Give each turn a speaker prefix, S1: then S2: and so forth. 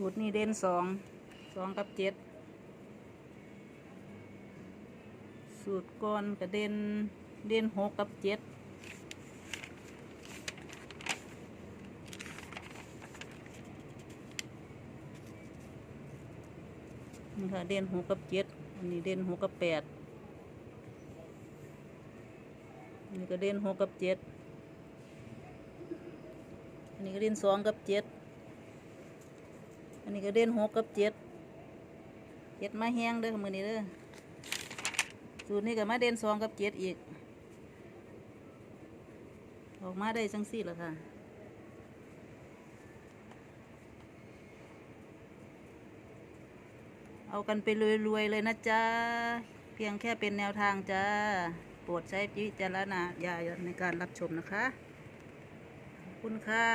S1: สูตรนี้เด่นสองสองกับเจ็ดสูตรก่อนก็เด่นเด่นหกกับเจ็ดนี่ค่ะเด่นหกกับเจ็ดอันนี้เด่นหกกับแปดอันนี้ก็เด่นหกกับเจ็ดอันนี้ก็เด่นสองกับเจ็ด อันนี้ก็เด่นหกกับเจ็ดเจ็ดมาแห้งเด้อมือนี้เด้อสูตรนี้ก็มาเด่นสองกับเจ็ดอีก ออกมาได้จังสี่แล้วค่ะเอากันไปรวยๆเลยนะจ๊ะ เพียงแค่เป็นแนวทางจ้า โปรดใช้วิจารณญาณในการรับชมนะคะ ขอบคุณค่ะ